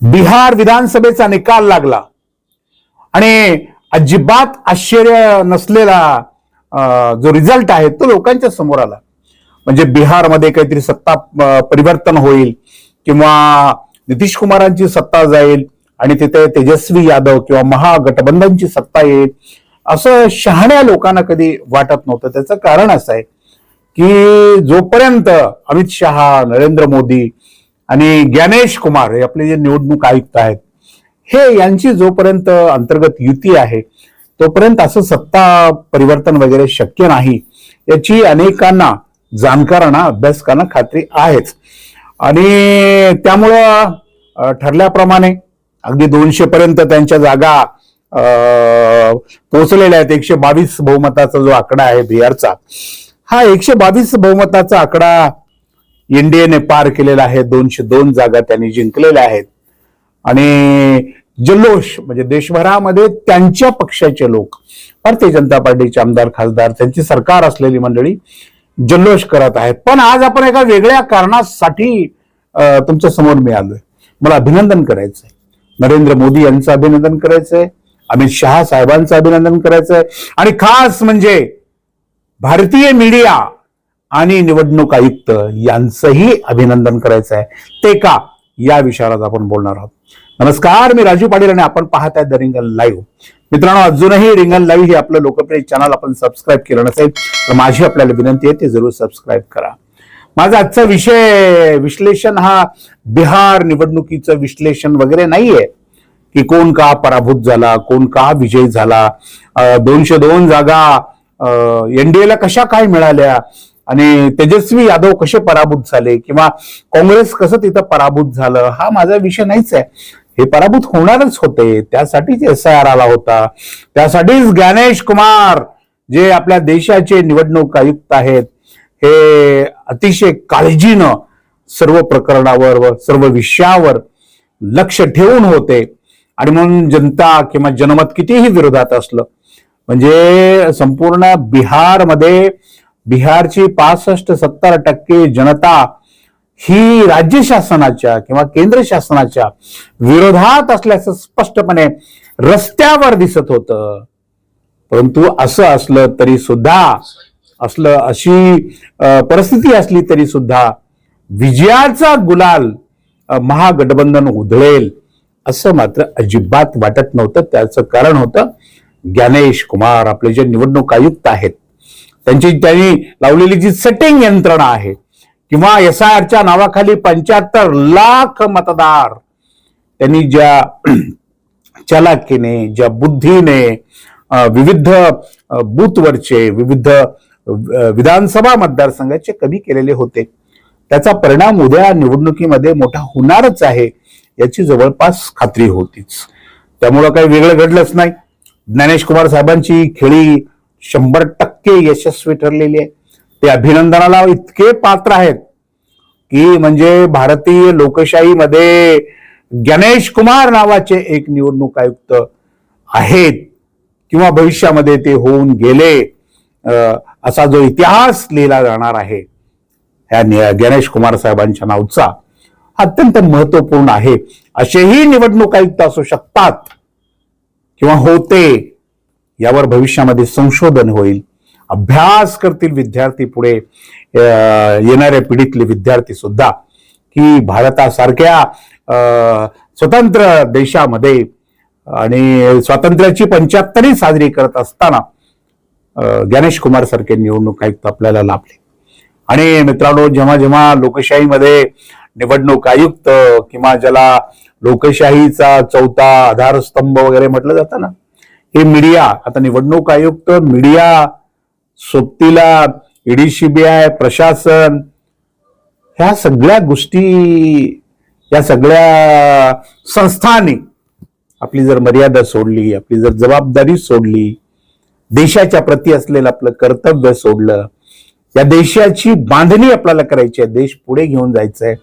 बिहार विधानसभेचा निकाल लागला. आणि अजिबात आश्चर्य नसलेला जो रिझल्ट आहे तो लोकांच्या समोर आला. म्हणजे बिहारमध्ये काहीतरी सत्ता परिवर्तन होईल किंवा नितीश कुमारांची सत्ता जाईल आणि तिथे तेजस्वी यादव किंवा महागठबंधनची सत्ता येईल असं शहाण्या लोकांना कधी वाटत नव्हतं. त्याचं कारण असं आहे की जोपर्यंत अमित शहा नरेंद्र मोदी आणि ज्ञानेश कुमार हे आपले जे निवडणूक आयुक्त आहेत हे यांची जोपर्यंत अंतर्गत युती आहे तोपर्यंत असं सत्ता परिवर्तन वगैरे शक्य नाही याची अनेकांना जाणकारांना अभ्यासकांना खात्री आहेच. आणि त्यामुळं ठरल्याप्रमाणे अगदी दोनशे पर्यंत त्यांच्या जागा पोहोचलेल्या आहेत. एकशे बावीस बहुमताचा जो आकडा आहे बिहारचा हा एकशे बावीस बहुमताचा आकडा एनडीएने पार केलेला आहे. दोनशे दोन जागा त्यांनी जिंकलेल्या आहेत. आणि जल्लोष म्हणजे देशभरामध्ये त्यांच्या पक्षाचे लोक भारतीय जनता पार्टीचे आमदार खासदार त्यांची सरकार असलेली मंडळी जल्लोष करत आहेत. पण आज आपण एका वेगळ्या कारणासाठी तुमच्यासमोर मी आलोय. मला अभिनंदन करायचंय. नरेंद्र मोदी यांचं अभिनंदन करायचंय. अमित शहा साहेबांचं अभिनंदन करायचंय. आणि खास म्हणजे भारतीय मीडिया आणि निवडणूक आयुक्त यांचंही अभिनंदन करायचं आहे. ते का? या विषयावर आपण बोलणार आहोत. नमस्कार मी राजू पाटील आणि आपण पाहत आहे द रिंगल लाईव्ह मित्रांनो अजूनही रिंगल लाईव्ह हे आपलं लोकप्रिय चॅनल आपण सबस्क्राईब केलं नसेल तर माझी आपल्याला विनंती आहे ते जरूर सबस्क्राईब करा. माझा आजचा विषय विश्लेषण हा बिहार निवडणुकीचं विश्लेषण वगैरे नाहीये की कोण का पराभूत झाला कोण का विजयी झाला. दोनशे दोन जागा एनडीएला कशा काय मिळाल्या? आणि तेजस्वी यादव कसे पराभूत झाले किंवा काँग्रेस कसं तिथं पराभूत झालं हा माझा विषय नाहीच आहे. हे पराभूत होणारच होते. त्यासाठीच एस आय आर आला होता. त्यासाठीच ज्ञानेश कुमार जे आपल्या देशाचे निवडणूक आयुक्त आहेत हे अतिशय काळजीनं सर्व प्रकरणावर व सर्व विषयावर लक्ष ठेवून होते. आणि म्हणून जनता किंवा जनमत कितीही विरोधात असलं म्हणजे संपूर्ण बिहारमध्ये बिहारची पासष्ट सत्तर टक्के जनता ही राज्य शासनाच्या किंवा केंद्र शासनाच्या विरोधात असल्याचं स्पष्टपणे रस्त्यावर दिसत होतं. परंतु असं असलं तरी सुद्धा असलं अशी परिस्थिती असली तरी सुद्धा विजयाचा गुलाल महागठबंधन उधळेल असं मात्र अजिबात वाटत नव्हतं. त्याचं कारण होतं ज्ञानेश कुमार आपले जे निवडणूक आयुक्त आहेत त्यांची त्यांनी लावलेली जी सेटिंग यंत्रणा आहे किंवा एस आय आरच्या नावाखाली पंच्याहत्तर लाख मतदार त्यांनी ज्या चलाकीने ज्या बुद्धीने विविध बूथवरचे विविध विधानसभा मतदारसंघाचे कमी केलेले होते. त्याचा परिणाम उद्या निवडणुकीमध्ये मोठा होणारच आहे याची जवळपास खात्री होतीच. त्यामुळं काही वेगळं घडलंच नाही. ज्ञानेश कुमार साहेबांची खेळी शंभर टक्के यशस्वी ठरलेली आहे. ते अभिनंदनाला इतके पात्र आहेत की म्हणजे भारतीय लोकशाहीमध्ये गणेश कुमार नावाचे एक निवडणूक आयुक्त आहेत किंवा भविष्यामध्ये ते होऊन गेले असा जो इतिहास लिहिला जाणार आहे ह्या गणेश कुमार साहेबांच्या नावचा अत्यंत महत्त्वपूर्ण आहे. असेही निवडणूक आयुक्त असू शकतात किंवा होते यावर भविष्यामध्ये संशोधन होईल. अभ्यास करतील विद्यार्थी पुढे येणाऱ्या पिढीतले विद्यार्थी सुद्धा की भारतासारख्या स्वतंत्र देशामध्ये आणि स्वातंत्र्याची पंच्याहत्तरी साजरी करत असताना अं, गणेश कुमार सारखे निवडणूक आयुक्त आपल्याला लाभले. आणि मित्रांनो जेव्हा जेव्हा लोकशाहीमध्ये निवडणूक आयुक्त किंवा ज्याला लोकशाहीचा चौथा आधारस्तंभ वगैरे म्हटलं जातं ना हे मीडिया आता निवडणूक आयुक्त मीडिया सोबतीला ईडी सीबीआय प्रशासन ह्या सगळ्या गोष्टी या सगळ्या संस्थांनी आपली जर मर्यादा सोडली आपली जर जबाबदारी सोडली देशाच्या प्रती असलेलं आपलं कर्तव्य सोडलं या देशाची बांधणी आपल्याला करायची आहे देश पुढे घेऊन जायचंय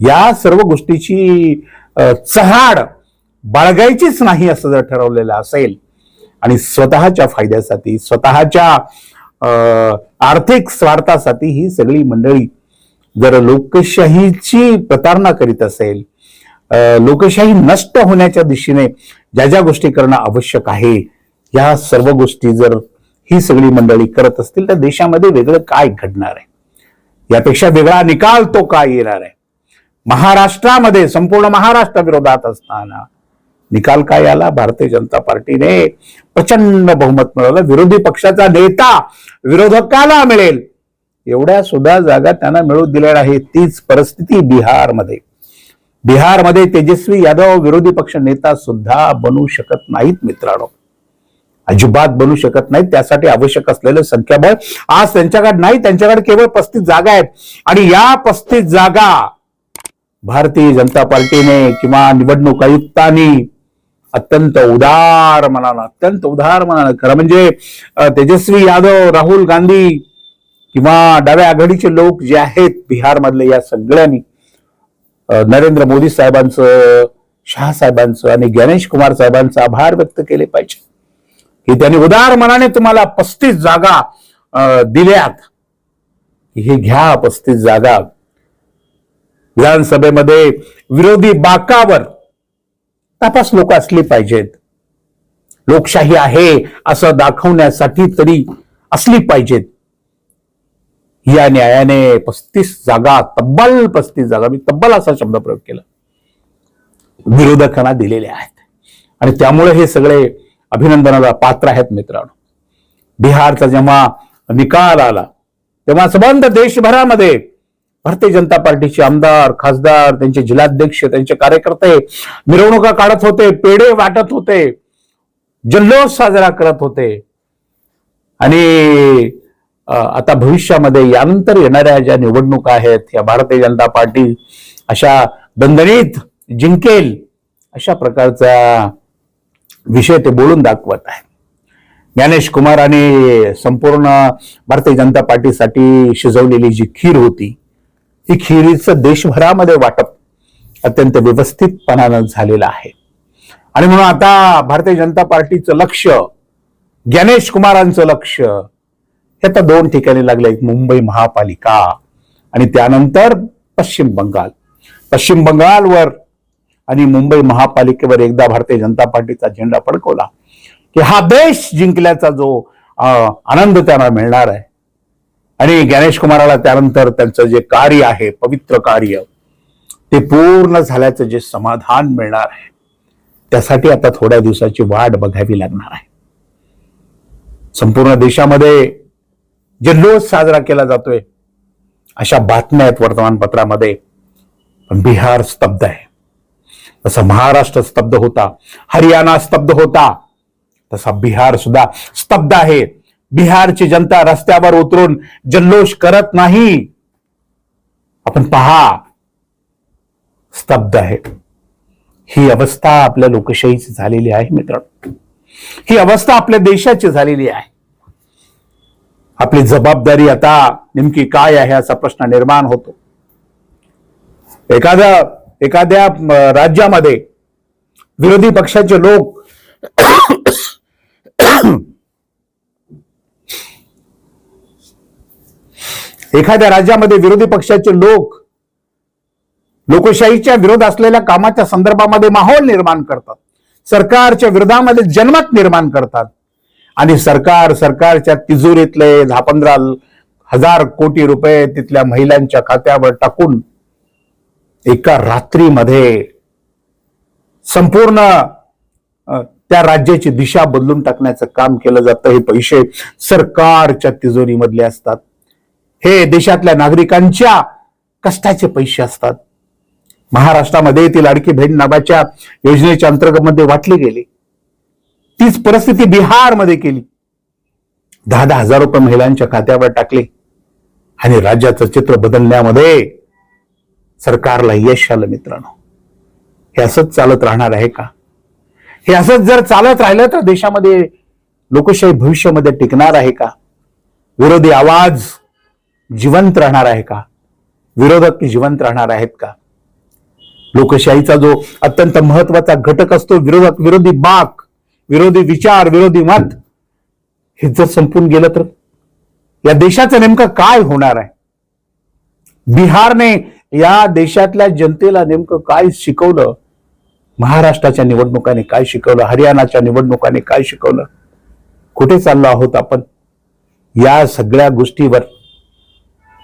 या सर्व गोष्टीची चहाड बाळगायचीच नाही असं जर ठरवलेलं असेल आणि स्वतःच्या फायद्यासाठी स्वतःच्या आर्थिक स्वार्थासाठी ही सगळी मंडळी जर लोकशाहीची प्रतारणा करीत असेल लोकशाही नष्ट होण्याच्या दिशेने ज्या ज्या गोष्टी करणं आवश्यक आहे या सर्व गोष्टी जर ही सगळी मंडळी करत असतील तर देशामध्ये वेगळं काय घडणार आहे? यापेक्षा वेगळा निकाल तो काय येणार आहे? महाराष्ट्रामध्ये संपूर्ण महाराष्ट्र विरोधात असताना निकाल काय आला? भारतीय जनता पार्टीने प्रचंड बहुमत मिळवलं. विरोधी पक्षाचा नेता विरोधकाला मिळेल. एवढ्या सुद्धा जागा त्यांना मिळवून दिल्या आहेत तीच परिस्थिती बिहारमध्ये. बिहारमध्ये तेजस्वी यादव विरोधी पक्ष नेता सुद्धा बनू शकत नाहीत मित्रांनो. अजिबात बनू शकत नाहीत. त्यासाठी आवश्यक असलेलं संख्याबळ आज त्यांच्याकडे नाही. त्यांच्याकडे केवळ पस्तीस जागा आहेत. आणि या पस्तीस जागा भारतीय जनता पार्टीने किंवा निवडणूक आयुक्तांनी अत्यंत उदार मनानं अत्यंत उदार मनानं. खरं म्हणजे तेजस्वी यादव राहुल गांधी किंवा डाव्या आघाडीचे लोक जे आहेत बिहारमधले या सगळ्यांनी नरेंद्र मोदी साहेबांचं शाह साहेबांचं आणि गणेश कुमार साहेबांचं आभार व्यक्त केले पाहिजे. की त्यांनी उदार मनाने तुम्हाला पस्तीस जागा दिल्यात. हे घ्या पस्तीस जागा. विधानसभेमध्ये विरोधी बाकावर तपास लोक असली पाहिजेत. लोकशाही आहे असं दाखवण्यासाठी तरी असली पाहिजेत. या न्यायाने पस्तीस जागा तब्बल पस्तीस जागा मी तब्बल असा शब्द प्रयोग केला. विरोधकांना दिलेले आहेत. आणि त्यामुळे हे सगळे अभिनंदनाला पात्र आहेत मित्रांनो. बिहारचा जेव्हा निकाल आला तेव्हा संबंध देशभरामध्ये भारतीय जनता पार्टीचे आमदार खासदार त्यांचे जिल्हाध्यक्ष त्यांचे कार्यकर्ते मिरवणुका काढत होते पेढे वाटत होते जल्लोष साजरा करत होते. आणि आता भविष्यामध्ये यानंतर येणाऱ्या ज्या निवडणुका आहेत या भारतीय जनता पार्टी अशा दणदणीत जिंकेल अशा प्रकारचा विषय ते बोलून दाखवत आहे. ज्ञानेश कुमार आणि संपूर्ण भारतीय जनता पार्टीसाठी शिजवलेली जी खीर होती ही खिरीचं देशभरामध्ये वाटप अत्यंत व्यवस्थितपणानं झालेलं आहे. आणि म्हणून आता भारतीय जनता पार्टीचं लक्ष ज्ञानेश कुमारांचं लक्ष हे आता दोन ठिकाणी लागलं. एक मुंबई महापालिका आणि त्यानंतर पश्चिम बंगाल. पश्चिम बंगालवर आणि मुंबई महापालिकेवर एकदा भारतीय जनता पार्टीचा झेंडा फडकवला की हा देश जिंकल्याचा जो आनंद त्यांना मिळणार आहे. आणि गणेश कुमाराला त्यानंतर त्यांचं जे कार्य आहे पवित्र कार्य ते पूर्ण झाल्याचं जे समाधान मिळणार आहे त्यासाठी आता थोड्या दिवसाची वाट बघावी लागणार आहे. संपूर्ण देशामध्ये जल्लोष साजरा केला जातोय अशा बातम्या आहेत वर्तमानपत्रामध्ये. पण बिहार स्तब्ध आहे. तसं महाराष्ट्र स्तब्ध होता हरियाणा स्तब्ध होता तसा बिहार सुद्धा स्तब्ध आहे. बिहारची जनता रस्त्यावर उतरून जल्लोष करत नाही. आपण पहा. स्तब्ध आहे. ही अवस्था आपल्या लोकशाहीची झालेली आहे मित्रांनो. ही अवस्था आपल्या देशाची झालेली आहे. आपली जबाबदारी आता नेमकी काय आहे असा प्रश्न निर्माण होतो. एखाद्या एखाद्या राज्यामध्ये विरोधी पक्षाचे लोक एखाद्या राज्यामध्ये विरोधी पक्षाचे लोक लोकशाहीच्या विरोध असलेल्या कामाच्या संदर्भामध्ये माहोल निर्माण करतात. सरकारच्या विरोधामध्ये जनमत निर्माण करतात. आणि सरकार सरकारच्या तिजोरीतले दहा पंधरा हजार कोटी रुपये तिथल्या महिलांच्या खात्यावर टाकून एका रात्रीमध्ये संपूर्ण त्या राज्याची दिशा बदलून टाकण्याचं काम केलं जातं. हे पैसे सरकारच्या तिजोरीमधले असतात. हे देशातल्या नागरिकांच्या कष्टाचे पैसे असतात. महाराष्ट्रामध्ये ती लाडकी बहीण नावाच्या योजनेच्या अंतर्गत वाटली गेली. तीच परिस्थिती बिहारमध्ये केली. दहा दहा हजार रुपये महिलांच्या खात्यावर टाकले. आणि राज्याचं चित्र बदलण्यामध्ये सरकारला यश आलं मित्रांनो. हे असंच चालत राहणार आहे का? हे असंच जर चालत राहिलं तर देशामध्ये लोकशाही भविष्यामध्ये टिकणार आहे का? विरोधी आवाज जिवंत राहणार आहे का? विरोधक जिवंत राहणार आहेत का? लोकशाहीचा जो अत्यंत महत्त्वाचा घटक असतो विरोधक विरोधी बाक विरोधी विचार विरोधी मत हे जर संपून गेलं तर? या देशाचं नेमकं काय होणार आहे? बिहारने या देशातल्या जनतेला नेमकं काय शिकवलं? महाराष्ट्राच्या निवडणुकाने काय शिकवलं? हरियाणाच्या निवडणुकाने काय शिकवलं? कुठे चाललो आहोत आपण? या सगळ्या गोष्टीवर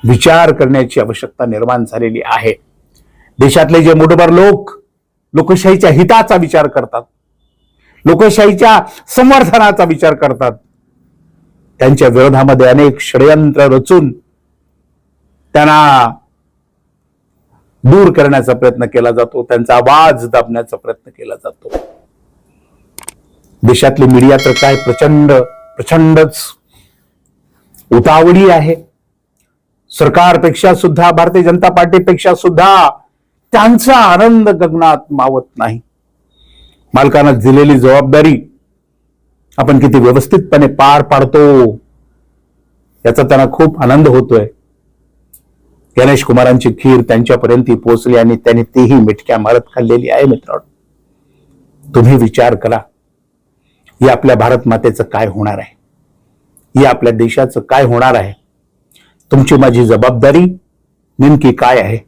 विचार करण्याची आवश्यकता निर्माण झालेली आहे. देशातले जे मोठभर लोक लोकशाहीच्या हिताचा विचार करतात लोकशाहीच्या समर्थनाचा विचार करतात त्यांच्या विरोधामध्ये अनेक षडयंत्र रचून त्यांना दूर करण्याचा प्रयत्न केला जातो त्यांचा आवाज दाबण्याचा प्रयत्न केला जातो. देशातली मीडिया तर काय प्रचंड प्रचंडच उतावळी आहे. सरकारपेक्षा सुद्धा भारतीय जनता पार्टीपेक्षा सुद्धा त्यांचा आनंद गगनात मावत नाही. मालकांना दिलेली जबाबदारी आपण किती व्यवस्थितपणे पार पाडतो याचा त्यांना खूप आनंद होतोय. गणेश कुमारांची खीर त्यांच्यापर्यंत पोहोचली आणि त्यांनी तीही मिठक्या मारत खाल्लेली आहे मित्रांनो. तुम्ही विचार करा या आपल्या भारत मातेचं काय होणार आहे? या आपल्या देशाचं काय होणार आहे? तुमची माझी जबाबदारी नेमकी काय आहे?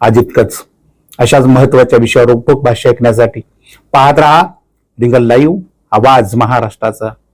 आज इतकंच. अशाच महत्त्वाच्या विषयावर उपभोग भाष्य ऐकण्यासाठी पाहत राहा रिंगल लाईव्ह आवाज महाराष्ट्राचा.